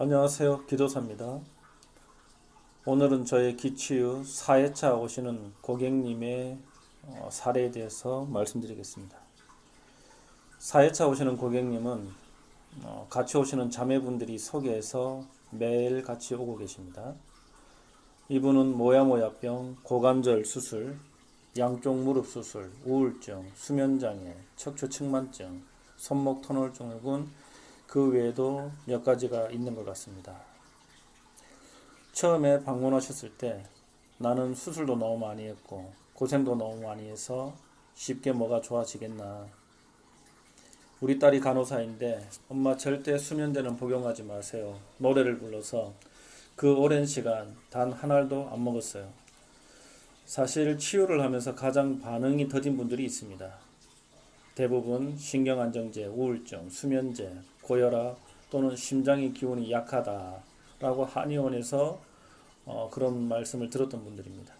안녕하세요. 기도사입니다. 오늘은 저의 기치유 4회차 오시는 고객님의 어, 사례에 대해서 말씀드리겠습니다. 4회차 오시는 고객님은 어, 같이 오시는 자매분들이 소개해서 매일 같이 오고 계십니다. 이분은 모야모야병, 고관절 수술, 양쪽 무릎 수술, 우울증, 수면장애, 척추측만증, 손목 터널 증후군, 그 외에도 몇 가지가 있는 것 같습니다. 처음에 방문하셨을 때 나는 수술도 너무 많이 했고 고생도 너무 많이 해서 쉽게 뭐가 좋아지겠나. 우리 딸이 간호사인데 엄마 절대 수면제는 복용하지 마세요. 노래를 불러서 그 오랜 시간 단 한 알도 안 먹었어요. 사실 치유를 하면서 가장 반응이 더딘 분들이 있습니다. 대부분 신경안정제, 우울증, 수면제, 고혈압 또는 심장의 기운이 약하다라고 한의원에서 어, 그런 말씀을 들었던 분들입니다.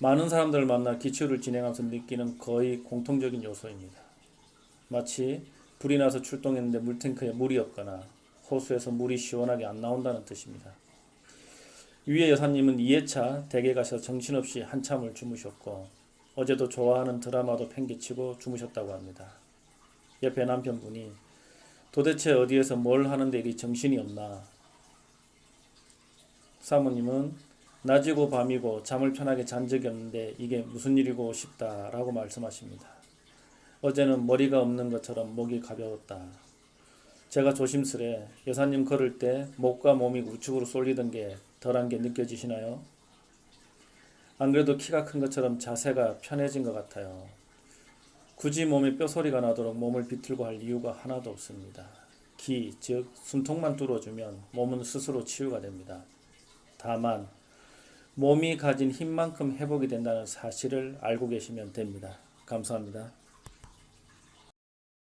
많은 사람들을 만나 기치유를 진행하면서 느끼는 거의 공통적인 요소입니다. 마치 불이 나서 출동했는데 물탱크에 물이 없거나 호수에서 물이 시원하게 안 나온다는 뜻입니다. 위에 여사님은 2회차 댁에 가서 정신없이 한참을 주무셨고 어제도 좋아하는 드라마도 팽개치고 주무셨다고 합니다. 옆에 남편분이 도대체 어디에서 뭘 하는데 이리 정신이 없나? 사모님은 낮이고 밤이고 잠을 편하게 잔 적이 없는데 이게 무슨 일이고 싶다라고 말씀하십니다. 어제는 머리가 없는 것처럼 목이 가벼웠다. 제가 조심스레 여사님 걸을 때 목과 몸이 우측으로 쏠리던 게 덜한 게 느껴지시나요? 안 그래도 키가 큰 것처럼 자세가 편해진 것 같아요. 굳이 몸에 뼈소리가 나도록 몸을 비틀고 할 이유가 하나도 없습니다. 기, 즉 숨통만 뚫어주면 몸은 스스로 치유가 됩니다. 다만 몸이 가진 힘만큼 회복이 된다는 사실을 알고 계시면 됩니다. 감사합니다.